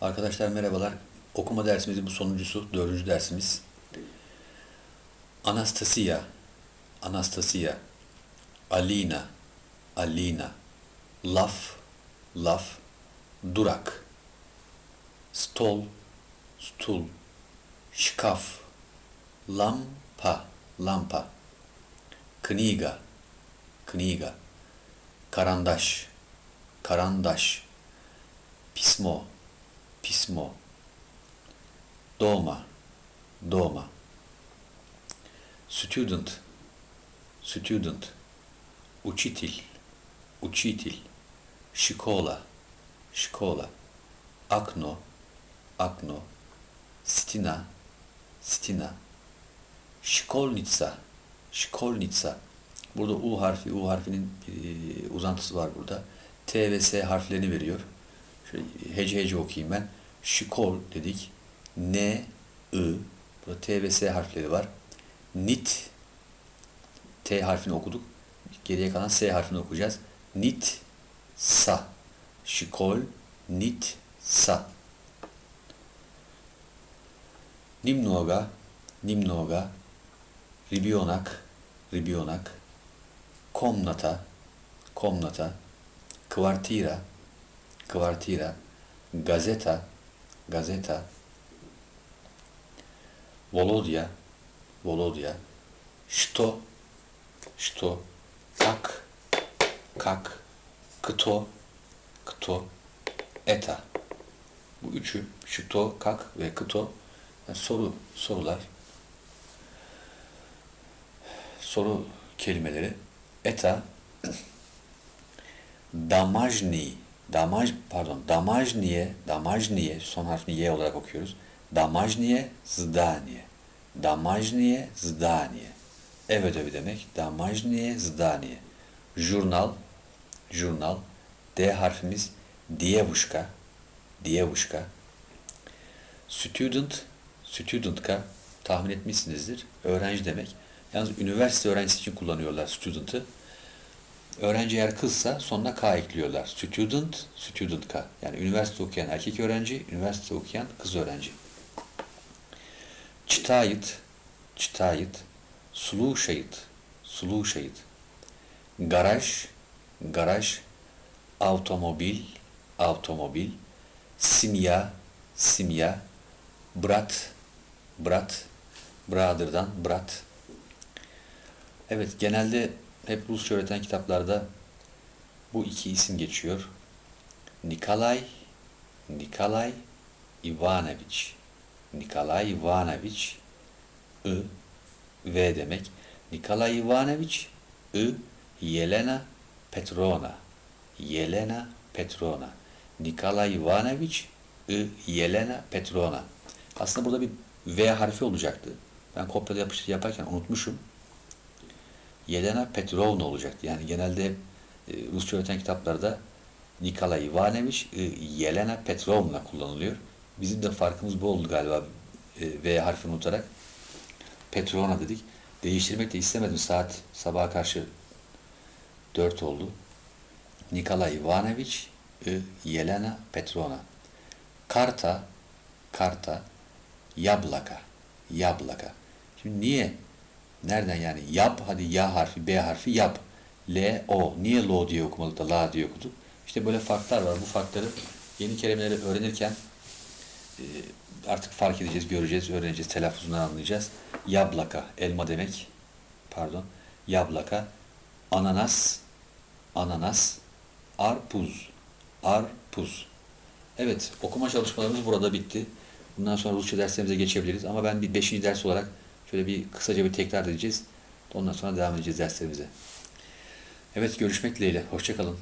Arkadaşlar merhabalar. Okuma dersimizin bu sonuncusu, dördüncü dersimiz. Anastasia, Anastasia, Alina, Alina, laf, laf, durak, stol, stul, şkaf, lampa, lampa, kniga, kniga, karandaş, karandaş, pismo, pismo, doma, doma, student, student, učitil, učitil, škola, škola, akno, akno, stina, stina, şkolnica, şkolnica. Burada U harfi, U harfinin e, uzantısı var burada. T ve S harflerini veriyor. Şöyle hece hece okuyayım ben. Şkol dedik. N, I. Burada T ve S harfleri var. Nit. T harfini okuduk. Geriye kalan S harfini okuyacağız. Nit, sa. Şkol, nit, sa. Nimnoga, nimnoga, ribionak, ribionak, komnata, komnata, kvartira, kvartira, gazeta, gazeta, Volodya, Volodya, Što, Što, Kak, Kak, Kto, Kto, Eta. Bu üçü, Što, Kak ve Kto, yani soru, sorular, soru kelimeleri. Eta, Damajni, damaj, pardon, damajniye, damajniye, son harfini Y olarak okuyoruz. Damajniye, zdaniye. Damajniye, zdaniye. Ev ödevi demek. Damajniye, zdaniye. Jurnal, jurnal. D harfimiz dievuşka, dievuşka. Student, studentka tahmin etmişsinizdir. Öğrenci demek. Yalnız üniversite öğrencisi için kullanıyorlar student'ı. Öğrenci eğer kızsa sonuna K ekliyorlar. Student, student K. Yani üniversite okuyan erkek öğrenci, üniversite okuyan kız öğrenci. Çıtayit, çıtayit, sulu şehit. Garaj, garaj, automobil, automobil, simya, simya, brat, brat, brother'dan brat. Evet genelde hep Rusça öğreten kitaplarda bu iki isim geçiyor. Nikolay, Nikolay Ivanovich. Nikolay Ivanovich I V demek. Nikolay Ivanovich I Yelena Petrovna. Yelena Petrovna. Nikolay Ivanovich I Yelena Petrovna. Aslında burada bir V harfi olacaktı. Ben kopyala yapıştır yaparken unutmuşum. Yelena Petrovna olacaktı. Yani genelde e, Rusça öğreten kitaplarda Nikolay Ivanovich I Yelena Petrovna kullanılıyor. Bizim de farkımız bu oldu galiba e, V harfini unutarak. Petrovna dedik. Değiştirmek de istemedim. Saat sabaha karşı 4 oldu. Nikolay Ivanovich I Yelena Petrovna. Karta, karta, yablaka, yablaka. Şimdi niye? Nereden yani? Yap, hadi ya harfi, B harfi yap. L, O. Niye lo diye okumadık da la diye okuduk? İşte böyle farklar var. Bu farkları yeni kelimeleri öğrenirken e, artık fark edeceğiz, göreceğiz, öğreneceğiz, telaffuzundan anlayacağız. Yablaka, elma demek. Pardon. Yablaka, ananas, ananas, arpuz, arpuz. Evet, okuma çalışmalarımız burada bitti. Bundan sonra Rusça derslerimize geçebiliriz. Ama ben bir beşinci ders olarak şöyle bir kısaca bir tekrar edeceğiz. Ondan sonra devam edeceğiz derslerimize. Evet, görüşmek dileğiyle. Hoşçakalın.